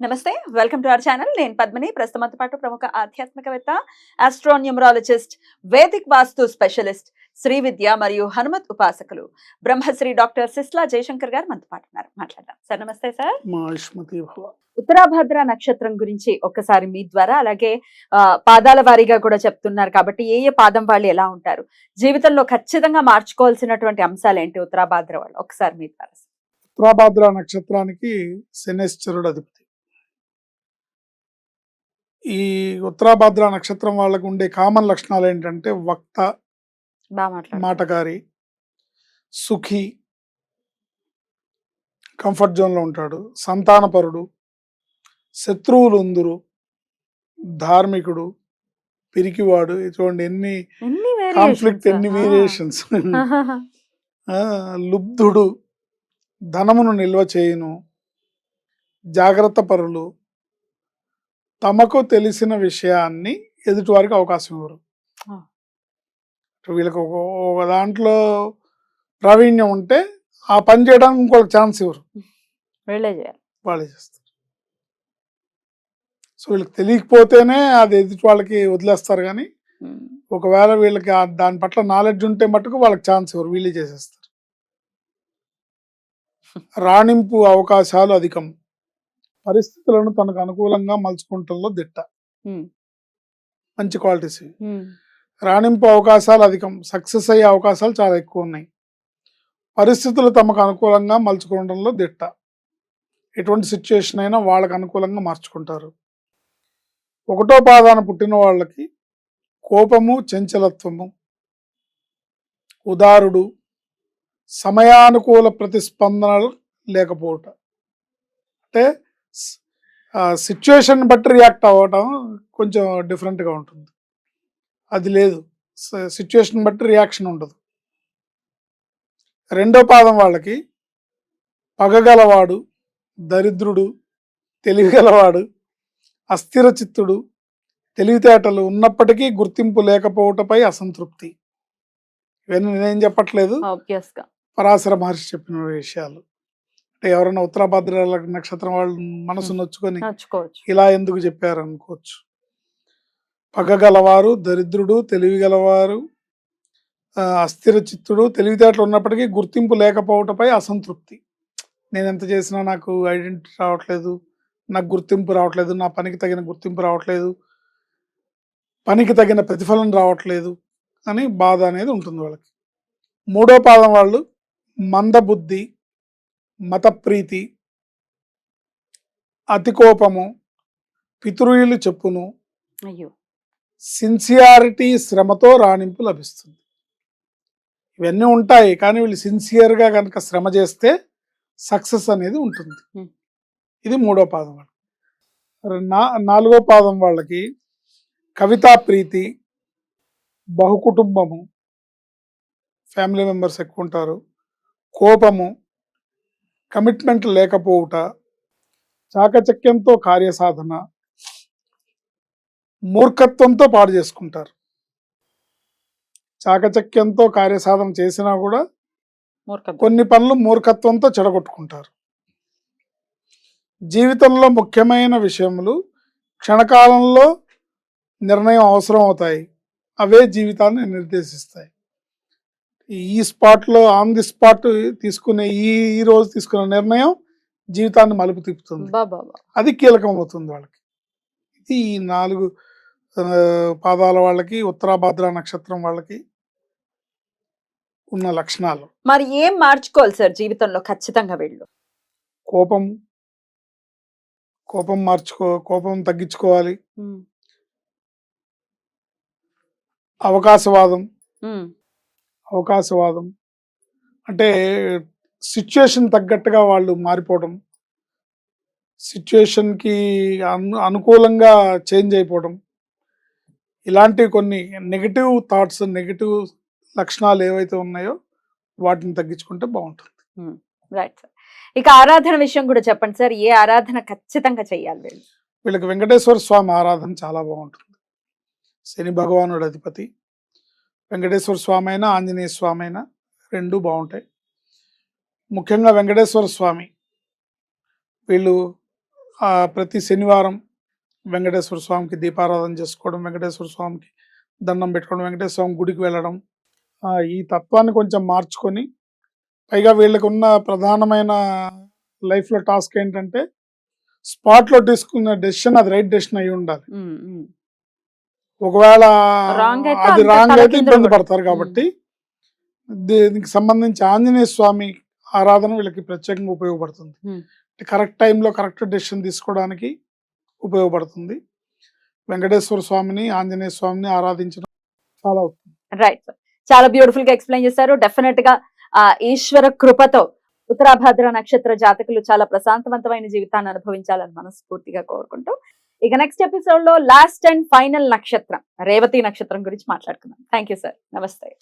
నమస్తే welcome to our channel. నేను పద్మిని ప్రస్తుతంతో పాటు ప్రముఖ ఆధ్యాత్మికవేత్త astronumerologist Vedic vastu specialist Shri Vidya మరియు హనుమత్ ఉపాసకులు బ్రహ్మశ్రీ డాక్టర్ సిస్లా జయశంకర్ గారు మనతో పాటు ఉన్నారు. మాట్లాడదాం. సార్ నమస్తే సార్. ఉత్తరాభద్ర నక్షత్రం గురించి ఒక్కసారి మీ ద్వారా అలాగే పాదాల వారీగా కూడా చెప్తున్నారు కాబట్టి ఏ ఏ పాదం వాళ్ళు ఎలా ఉంటారు జీవితంలో ఖచ్చితంగా మార్చుకోవాల్సినటువంటి అంశాలు ఏంటి ఉత్తరాభాద్ర వాళ్ళు? ఒకసారి మీ ద్వారా ఉత్తరాభాద్ర నక్షత్రానికి శనేశ్వరుడు అధిపతి. ఈ ఉత్తరాభాద్ర నక్షత్రం వాళ్ళకు ఉండే కామన్ లక్షణాలు ఏంటంటే వక్త మాటకారి సుఖి కంఫర్ట్ జోన్లో ఉంటాడు సంతానపరుడు శత్రువులు ఉందురు ధార్మికుడు పిరికివాడు చూడండి ఎన్ని కాన్ఫ్లిక్ట్. ఎన్ని. వేరియేషన్స్ లుబ్ధుడు ధనమును నిల్వ చేయును జాగ్రత్త పరులు తమకు తెలిసిన విషయాన్ని ఎదుటివారికి అవకాశం ఇవ్వరు. వీళ్ళకి ఒక దాంట్లో ప్రావీణ్యం ఉంటే ఆ పని చేయడానికి ఇంకొక ఛాన్స్ ఇవ్వరు. వీళ్ళే చేయాలి. వాళ్ళే చేస్తారు. సో వీళ్ళకి తెలియకపోతేనే అది ఎదుటి వాళ్ళకి వదిలేస్తారు కానీ. ఒకవేళ వీళ్ళకి దాని పట్ల నాలెడ్జ్ ఉంటే మటుకు వాళ్ళకి ఛాన్స్ ఇవ్వరు. వీళ్ళే చేసేస్తారు. రాణింపు అవకాశాలు అధికం. పరిస్థితులను తనకు అనుకూలంగా మలుచుకుంటంలో దిట్ట. మంచి క్వాలిటీస్. రాణింపు అవకాశాలు అధికం. సక్సెస్ అయ్యే అవకాశాలు చాలా ఎక్కువ ఉన్నాయి. పరిస్థితులు తమకు అనుకూలంగా మలుచుకోవడంలో దిట్ట. ఎటువంటి సిచ్యుయేషన్ అయినా వాళ్ళకు అనుకూలంగా మార్చుకుంటారు. ఒకటో పాదాన పుట్టిన వాళ్ళకి కోపము చంచలత్వము ఉదారుడు సమయానుకూల ప్రతిస్పందనలు లేకపోవట. అంటే సిచ్యుయేషన్ బట్టి రియాక్ట్ అవ్వటం కొంచెం డిఫరెంట్గా ఉంటుంది. అది లేదు. సిచ్యుయేషన్ బట్టి రియాక్షన్ ఉండదు. రెండో పాదం వాళ్ళకి పగగలవాడు దరిద్రుడు తెలివిగలవాడు అస్థిర చిత్తుడు తెలివితేటలు ఉన్నప్పటికీ గుర్తింపు లేకపోవటపై అసంతృప్తి. ఇవన్నీ నేనేం చెప్పట్లేదు. పరాశర మహర్షి చెప్పిన విషయాలు. అంటే ఎవరైనా ఉత్తరాభద్ర నక్షత్రం వాళ్ళు మనసు నొచ్చుకొని ఇలా ఎందుకు చెప్పారు అనుకోవచ్చు పగగలవారు దరిద్రుడు తెలివిగలవారు అస్థిర చిత్తుడు తెలివితేటలు ఉన్నప్పటికీ గుర్తింపు లేకపోవటపై అసంతృప్తి. నేను ఎంత చేసినా నాకు ఐడెంటిటీ రావట్లేదు నాకు గుర్తింపు రావట్లేదు నా పనికి తగిన గుర్తింపు రావట్లేదు పనికి తగిన ప్రతిఫలం రావట్లేదు అని బాధ అనేది ఉంటుంది వాళ్ళకి. మూడో పాదం వాళ్ళు మందబుద్ధి మతప్రీతి అతి కోపము పితృయులు చెప్పును అయ్యో! సిన్సియారిటీ శ్రమతో రాణింపు లభిస్తుంది. ఇవన్నీ ఉంటాయి కానీ వీళ్ళు సిన్సియర్గా కనుక శ్రమ చేస్తే సక్సెస్ అనేది ఉంటుంది. ఇది మూడో పాదం వాళ్ళకి. నా నాలుగో పాదం వాళ్ళకి కవితా ప్రీతి బహుకుటుంబము ఫ్యామిలీ మెంబర్స్ ఎక్కువ ఉంటారు కోపము కమిట్మెంట్ లేకపోవుట చాకచక్యంతో కార్యసాధన మూర్ఖత్వంతో పాడు చేసుకుంటారు. చాకచక్యంతో కార్యసాధన చేసినా కూడా కొన్ని పనులు మూర్ఖత్వంతో చెడగొట్టుకుంటారు. జీవితంలో ముఖ్యమైన విషయములు క్షణకాలంలో నిర్ణయం అవసరం అవుతాయి అవే జీవితాన్ని నిర్దేశిస్తాయి. ఈ స్పాట్లో ఆన్ ది స్పాట్ తీసుకునే ఈ ఈ రోజు తీసుకునే నిర్ణయం జీవితాన్ని మలుపు తిప్పుతుంది. అది కీలకం అవుతుంది వాళ్ళకి. ఇది ఈ నాలుగు పాదాల వాళ్ళకి ఉత్తరాభద్ర నక్షత్రం వాళ్ళకి ఉన్న లక్షణాలు. మరి ఏం మార్చుకోవాలి సార్ జీవితంలో ఖచ్చితంగా వీళ్ళు? కోపం కోపం మార్చుకో కోపం తగ్గించుకోవాలి. అవకాశవాదం. అవకాశవాదం. అంటే సిచ్యుయేషన్ తగ్గట్టుగా వాళ్ళు మారిపోవడం. సిచ్యుయేషన్కి అను అనుకూలంగా చేంజ్ అయిపోవడం. ఇలాంటి కొన్ని నెగిటివ్ థాట్స్ నెగిటివ్ లక్షణాలు ఏవైతే ఉన్నాయో వాటిని తగ్గించుకుంటే బాగుంటుంది. Right sir. ఇక ఆరాధన విషయం కూడా చెప్పండి సార్. ఏ ఆరాధన ఖచ్చితంగా చెయ్యాలి వీళ్ళు? వీళ్ళకి వెంకటేశ్వర స్వామి ఆరాధన చాలా బాగుంటుంది. శని భగవానుడు అధిపతి. వెంకటేశ్వర స్వామి అయినా ఆంజనేయ స్వామి అయినా రెండు బాగుంటాయి ముఖ్యంగా వెంకటేశ్వర స్వామి వీళ్ళు ప్రతి శనివారం వెంకటేశ్వర స్వామికి దీపారాధన చేసుకోవడం వెంకటేశ్వర స్వామికి దండం పెట్టుకోవడం వెంకటేశ్వర స్వామి గుడికి వెళ్ళడం ఈ తత్వాన్ని కొంచెం మార్చుకొని పైగా వీళ్ళకున్న ప్రధానమైన లైఫ్లో టాస్క్ ఏంటంటే స్పాట్లో తీసుకున్న డెసిషన్ అది రైట్ డెసిషన్ అయి ఉండాలి ఒకవేళ అది రాంగ్ అయితే ఇబ్బంది పడు- పడతారు కాబట్టి దీనికి సంబంధించి ఆంజనేయ స్వామి ఆరాధన వీళ్ళకి ప్రత్యేకంగా ఉపయోగపడుతుంది. Hmm. కరెక్ట్ టైంలో కరెక్ట్ డెసిషన్ తీసుకోవడానికి ఉపయోగపడుతుంది. వెంకటేశ్వర స్వామిని ఆంజనేయ స్వామిని ఆరాధించడం చాలా ఉత్తమం. రైట్ సార్ చాలా బ్యూటిఫుల్గా ఎక్స్ప్లెయిన్ చేశారు. డెఫినెట్గా ఆ ఈశ్వర కృపతో ఉత్తరాభద్ర నక్షత్ర జాతకులు చాలా ప్రశాంతవంతమైన జీవితాన్ని అనుభవించాలని మనస్ఫూర్తిగా కోరుకుంటూ ఇక నెక్స్ట్ ఎపిసోడ్లో లాస్ట్ అండ్ ఫైనల్ నక్షత్రం. రేవతి నక్షత్రం గురించి మాట్లాడుకుందాం. థ్యాంక్ యూ సార్ నమస్తే.